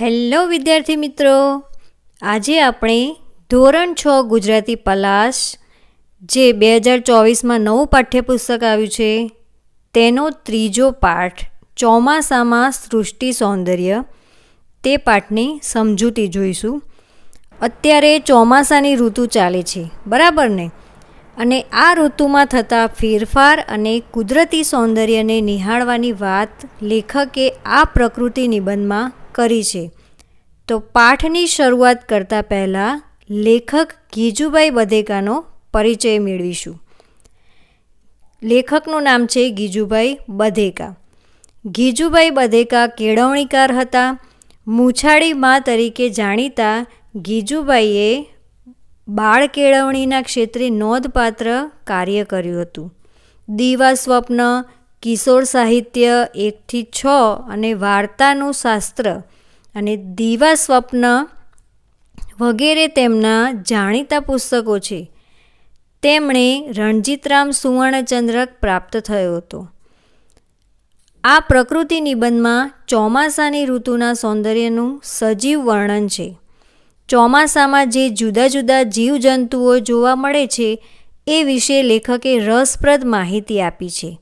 Hello વિદ્યાર્થી મિત્રો. આજે આપણે ધોરણ છ ગુજરાતી પલાશ, જે બે હજાર ચોવીસમાં નવું પાઠ્યપુસ્તક આવ્યું છે, તેનો ત્રીજો પાઠ, ચોમાસામાં સૃષ્ટિ સૌંદર્ય, તે પાઠની સમજૂતી જોઈશું. અત્યારે ચોમાસાની ઋતુ ચાલે છે, બરાબર ને? અને આ ઋતુમાં થતા ફેરફાર અને કુદરતી સૌંદર્યને નિહાળવાની વાત લેખકે આ પ્રકૃતિ નિબંધમાં કરી છે. તો પાઠની શરૂઆત કરતાં પહેલાં લેખક ગીજુભાઈ બધેકાનો પરિચય મેળવીશું. લેખકનું નામ છે ગીજુભાઈ બધેકા ગીજુભાઈ બધેકા કેળવણીકાર હતા. મૂછાળી મા તરીકે જાણીતા ગીજુભાઈએ બાળ કેળવણીના ક્ષેત્રે નોંધપાત્ર કાર્ય કર્યું હતું. દીવા સ્વપ્ન કિશોર સાહિત્ય એકથી છ અને વાર્તાનું શાસ્ત્ર અને દીવા સ્વપ્ન વગેરે તેમના જાણીતા પુસ્તકો છે. તેમણે રણજીતરામ સુવર્ણચંદ્રક પ્રાપ્ત થયો હતો. આ પ્રકૃતિ નિબંધમાં ચોમાસાની ઋતુના સૌંદર્યનું સજીવ વર્ણન છે. ચોમાસામાં જે જુદા જુદા જીવજંતુઓ જોવા મળે છે, એ વિશે લેખકે રસપ્રદ માહિતી આપી છે.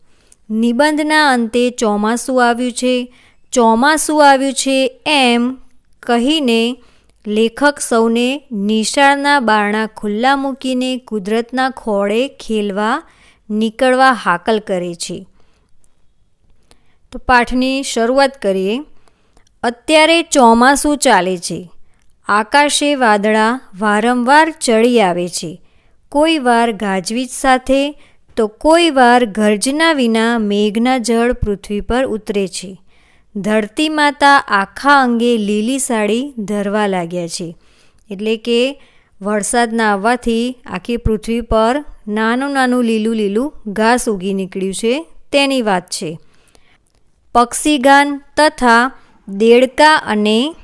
નિબંધના અંતે ચોમાસું આવ્યું છે. ચોમાસું આવ્યું છે એમ કહીને લેખક સૌને નિશાળના બારણા ખુલ્લા મૂકીને કુદરતના ખોળે ખેલવા, નીકળવા હાકલ કરે છે. તો પાઠની શરૂઆત કરીએ. અત્યારે ચોમાસું ચાલે છે. આકાશે વાદળા વારંવાર ચડી આવે છે. કોઈ વાર ગાજવીજ સાથે તો કોઈ વાર ગર્જના વિના મેઘના જળ પૃથ્વી પર ઉતરે છે. ધરતી માતા આખા અંગે લીલી સાડી ધરવા લાગ્યા છે. એટલે કે વરસાદના આવવાથી આખી પૃથ્વી પર નાનું નાનું લીલું લીલું ઘાસ ઉગી નીકળ્યું છે તેની વાત છે. પક્ષીગાન તથા દેડકા અને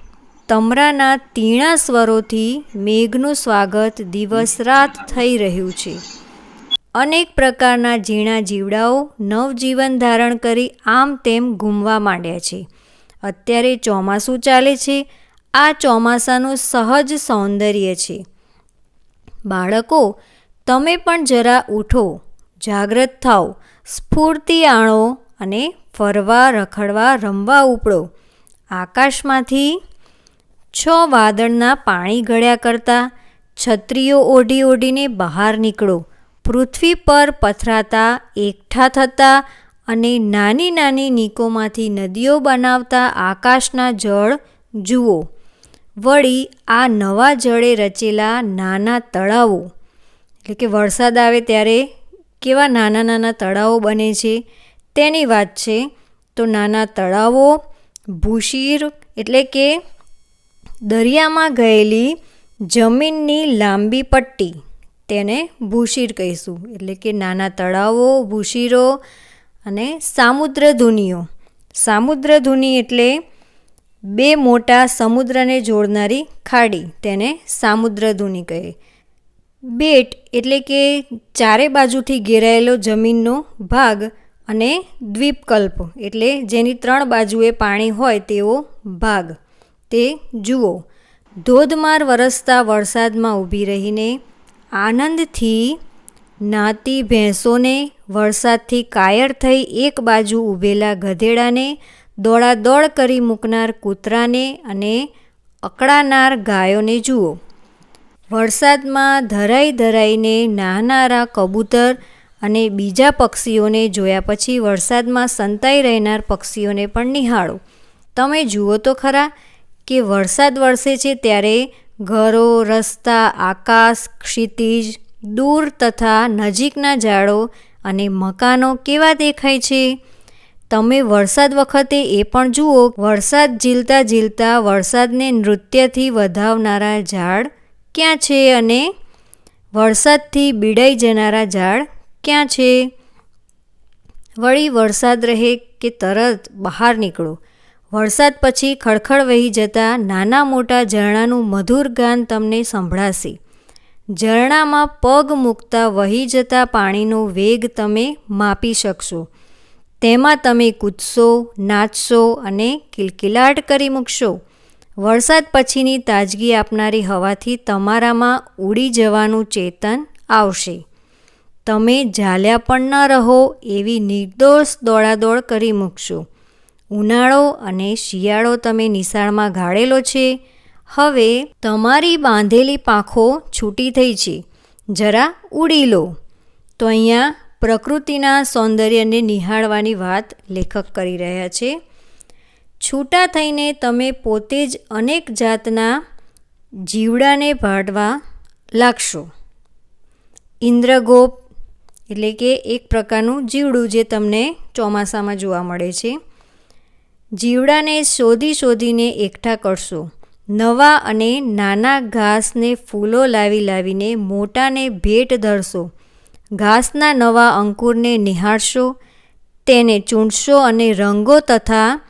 તમરાના તીણા સ્વરોથી મેઘનું સ્વાગત દિવસ રાત થઈ રહ્યું છે. અનેક પ્રકારના ઝીણા જીવડાઓ નવજીવન ધારણ કરી આમ તેમ ઘૂમવા માંડ્યા છે. અત્યારે ચોમાસું ચાલે છે. આ ચોમાસાનું સહજ સૌંદર્ય છે. બાળકો, તમે પણ જરા ઉઠો, જાગ્રત થાઓ, સ્ફૂર્તિ આણો અને ફરવા, રખડવા, રમવા ઉપડો. આકાશમાંથી છ વાદળના પાણી ગળ્યા કરતાં, છત્રીઓ ઓઢી ઓઢીને બહાર નીકળો. પૃથ્વી પર પથરાતા, એકઠા થતા અને નાની નાની નીકોમાંથી નદીઓ બનાવતા આકાશના જળ જુઓ. વળી આ નવા જળે રચેલા નાના તળાવો, એટલે કે વરસાદ આવે ત્યારે કેવા નાના નાના તળાવો બને છે તેની વાત છે. તો નાના તળાવો, ભૂશીર એટલે કે દરિયામાં ગયેલી જમીનની લાંબી પટ્ટી તેને ભૂશીર કહીશું. એટલે કે નાના તળાવો, ભૂશીરો અને સામુદ્રધુનીઓ. સામુદ્રધુની એટલે બે મોટા સમુદ્રને જોડનારી ખાડી તેને સામુદ્રધુની કહે. બેટ એટલે કે ચારે બાજુથી ઘેરાયેલો જમીનનો ભાગ અને દ્વીપકલ્પ એટલે જેની ત્રણ બાજુએ પાણી હોય તેવો ભાગ. તે જુઓ. ધોધમાર વરસતા વરસાદમાં ઊભી રહીને આનંદથી નાતી ભેંસોને વરસાદથી કાયર થઈ એક બાજુ ઊભેલા ગધેડાને દોડાદોડ કરી મૂકનાર કૂતરાને અને અકળાનાર ગાયોને જુઓ. વરસાદમાં ધરાઈ ધરાઈને નાહનારા કબૂતર અને બીજા પક્ષીઓને જોયા પછી વરસાદમાં સંતાઈ રહેનાર પક્ષીઓને પણ નિહાળો. તમે જુઓ તો ખરા કે વરસાદ વરસે છે ત્યારે ઘરો, રસ્તા, આકાશ, ક્ષિતિજ, દૂર તથા નજીકના ઝાડો અને મકાનો કેવા દેખાય છે? તમે વરસાદ વખતે એ પણ જુઓ, વરસાદ ઝીલતા ઝીલતા વરસાદને નૃત્યથી વધાવનારા ઝાડ ક્યાં છે અને વરસાદથી બીડાઈ જનારા ઝાડ ક્યાં છે? વળી વરસાદ રહે કે તરત બહાર નીકળો? વરસાદ પછી ખળખળ વહી જતા નાના મોટા ઝરણાનું મધુર ગાન તમને સંભળાશે. ઝરણામાં પગ મૂકતા વહી જતા પાણીનો વેગ તમે માપી શકશો. તેમાં તમે કૂદશો, નાચશો અને કિલકિલાટ કરી મૂકશો. વરસાદ પછીની તાજગી આપનારી હવાથી તમારામાં ઉડી જવાનું ચેતન આવશે. તમે ઝાલ્યા પણ ન રહો એવી નિર્દોષ દોડાદોડ કરી મૂકશો. ઉનાળો અને શિયાળો તમે નિશાળમાં ગાળેલો છે. હવે તમારી બાંધેલી પાંખો છૂટી થઈ છે. જરા ઉડી લો. તો અહીંયા પ્રકૃતિના સૌંદર્યને નિહાળવાની વાત લેખક કરી રહ્યા છે. છૂટા થઈને તમે પોતે જ અનેક જાતના જીવડાને ભાડવા લાગશો. ઇન્દ્રગોપ એટલે કે એક પ્રકારનું જીવડું જે તમને ચોમાસામાં જોવા મળે છે. જીવડાને શોધી શોધીને એકઠા કરશો. નવા અને નાના ઘાસને ફૂલો લાવી લાવીને મોટાને ભેટ ધરશો. ઘાસના નવા અંકુરને નિહાળશો, તેને ચૂંટશો અને રંગો તથા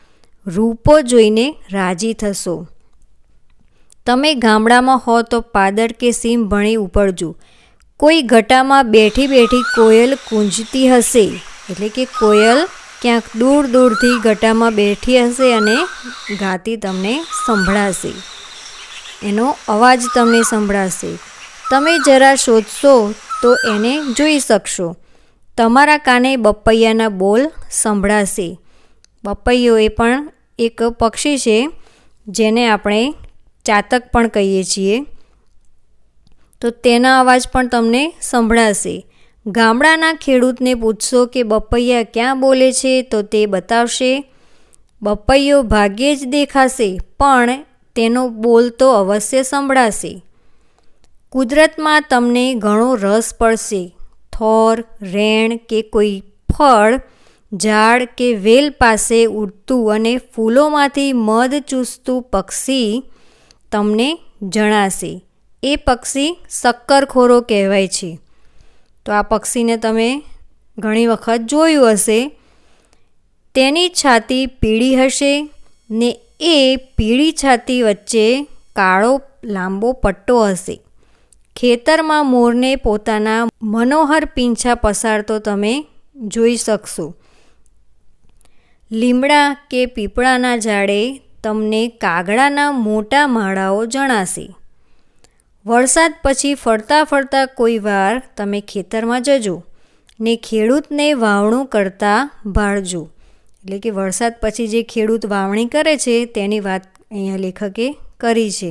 રૂપો જોઈને રાજી થશો. તમે ગામડામાં હો તો પાદર કે સીમ ભણી ઉપડજો. કોઈ ઘટામાં બેઠી બેઠી કોયલ કૂંજતી હશે. એટલે કે કોયલ ક્યાંક દૂર દૂરથી ગટામાં બેઠી હશે અને ગાતી તમને સંભળાશે. એનો અવાજ તમને સંભળાશે. તમે જરા શોધશો તો એને જોઈ શકશો. તમારા કાને બપૈયાના બોલ સંભળાશે. બપૈયો એ પણ એક પક્ષી છે જેને આપણે ચાતક પણ કહીએ છીએ. તો તેના અવાજ પણ તમને સંભળાશે. ગામડાના ખેડૂતને પૂછશો કે બપૈયા ક્યાં બોલે છે તો તે બતાવશે, બપૈયો ભાગ્યે જ દેખાશે, પણ તેનો બોલ તો અવશ્ય સંભળાશે. કુદરતમાં તમને ઘણો રસ પડશે. થોર, રેણ કે કોઈ ફળ, ઝાડ કે વેલ પાસે ઉડતું અને ફૂલોમાંથી મધ ચૂસતું પક્ષી તમને જણાશે. એ પક્ષી શક્કરખોરો કહેવાય છે. તો આ પક્ષીને તમે ઘણી વખત જોયું હશે. તેની છાતી પીળી હશે ને એ પીળી છાતી વચ્ચે કાળો, લાંબો પટ્ટો હશે. ખેતરમાં મોરને પોતાના મનોહર પીંછા પસારતો તમે જોઈ શકશો. લીમડા કે પીપળાના ઝાડે તમને કાગડાના મોટા માળાઓ જણાશે. વરસાદ પછી ફરતા ફરતા કોઈ વાર તમે ખેતરમાં જજો ને ખેડૂતને વાવણું કરતા ભાળજો. એટલે કે વરસાદ પછી જે ખેડૂત વાવણી કરે છે તેની વાત અહીંયા લેખકે કરી છે.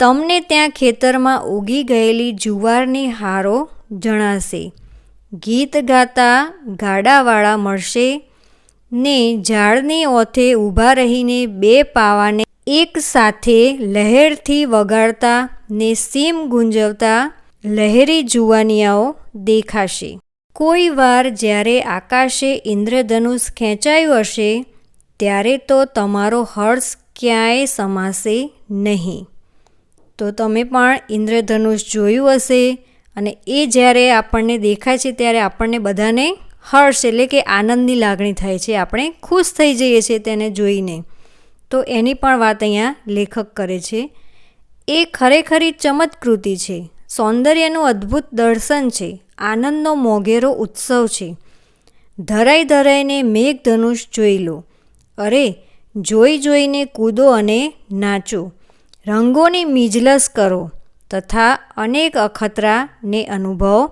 તમને ત્યાં ખેતરમાં ઉગી ગયેલી જુવારની હારો જણાશે. ગીત ગાતા ગાડાવાળા મળશે ને ઝાડની ઓથે ઊભા રહીને બે પાવાને એક સાથે લહેરથી વગાડતા ને સીમ ગુંજવતા લહેરી જુવાનિયાઓ દેખાશે. કોઈ વાર જ્યારે આકાશે ઇન્દ્રધનુષ ખેંચાયું હશે, ત્યારે તો તમારો હર્ષ ક્યાંય સમાશે નહીં. તો તમે પણ ઇન્દ્રધનુષ જોયું હશે અને એ જ્યારે આપણને દેખાય છે, ત્યારે આપણને બધાને હર્ષ એટલે કે આનંદની લાગણી થાય છે. આપણે ખુશ થઈ જઈએ છીએ તેને જોઈને. તો એની પણ વાત અહીંયા લેખક કરે છે. એ ખરેખરી ચમત્કૃતિ છે. સૌંદર્યનું અદ્ભુત દર્શન છે. આનંદનો મોઘેરો ઉત્સવ છે. ધરાઈ ધરાઈને મેઘધનુષ જોઈ લો. અરે, જોઈ જોઈને કૂદો અને નાચો. રંગોની મિજલસ કરો તથા અનેક અખતરાને અનુભવ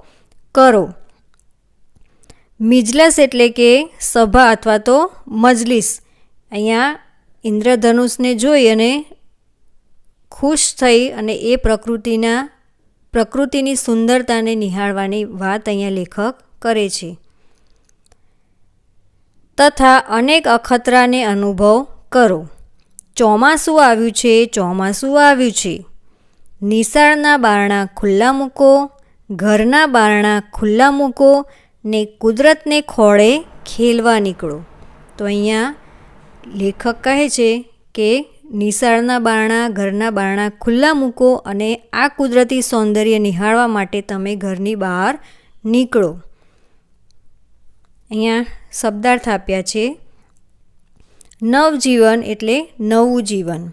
કરો. મિજલસ એટલે કે સભા અથવા તો મજલિસ. અહીંયા ઇન્દ્રધનુષને જોઈ અને ખુશ થઈ અને એ પ્રકૃતિના, પ્રકૃતિની સુંદરતાને નિહાળવાની વાત અહીંયા લેખક કરે છે. તથા અનેક અખતરાને અનુભવ કરો. ચોમાસું આવ્યું છે, ચોમાસું આવ્યું છે. નિશાળના બારણા ખુલ્લા મૂકો, ઘરના બારણા ખુલ્લા મૂકો ને કુદરતને ખોળે ખેલવા નીકળો. તો અહીંયા લેખક કહે છે કે નિશાળના બારણા, ઘરના બારણા ખુલ્લા મૂકો અને આ કુદરતી સૌંદર્ય નિહાળવા માટે તમે ઘરની બહાર નીકળો. અહીંયા શબ્દાર્થ આપ્યા છે, નવજીવન એટલે નવું જીવન.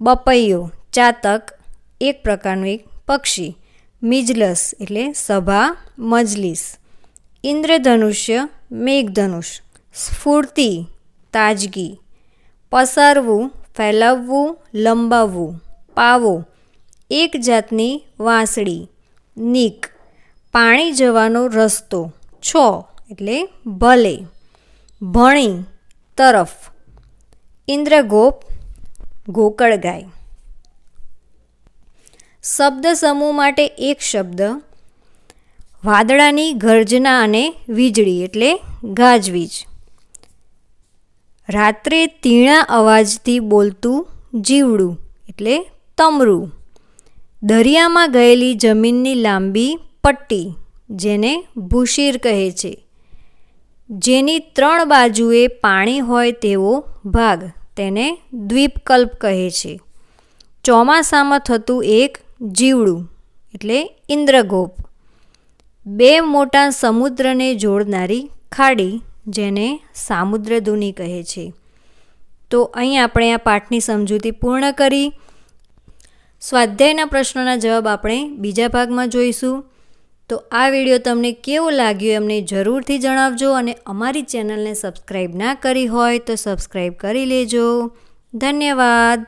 બપૈયો, ચાતક, એક પ્રકારનું એક પક્ષી. મિજલસ એટલે સભા, મજલિસ. ઇન્દ્રધનુષ્ય, મેઘધનુષ. સ્ફૂર્તિ, તાજગી. પસારવું, ફેલાવવું, લંબાવવું. પાવો. એક જાતની વાંસળી. નીક. પાણી જવાનો રસ્તો. છો. એટલે ભલે. ભણી. તરફ. ઇન્દ્રગોપ. ગોકળ ગાય. શબ્દ સમૂહ માટે એક શબ્દ. વાદળાની ગર્જના અને વીજળી એટલે ગાજવીજ. રાત્રે તીણા અવાજથી બોલતું જીવડું, એટલે તમરું. દરિયામાં ગયેલી જમીનની લાંબી પટ્ટી, જેને ભૂશીર કહે છે. જેની ત્રણ બાજુએ પાણી હોય તેવો ભાગ, તેને દ્વીપકલ્પ કહે છે. ચોમાસામાં થતું એક જીવડું, એટલે ઇન્દ્રગોપ. બે મોટા સમુદ્રને જોડનારી ખાડી જેને સામુદ્રધુની કહે છે. તો અહીં આપણે આ પાઠની સમજૂતી પૂર્ણ કરી. સ્વાધ્યાયના પ્રશ્નોના જવાબ આપણે બીજા ભાગમાં જોઈશું. તો આ વીડિયો તમને કેવો લાગ્યો એમને જરૂરથી જણાવજો અને અમારી ચેનલને સબસ્ક્રાઈબ ના કરી હોય તો સબસ્ક્રાઈબ કરી લેજો. ધન્યવાદ.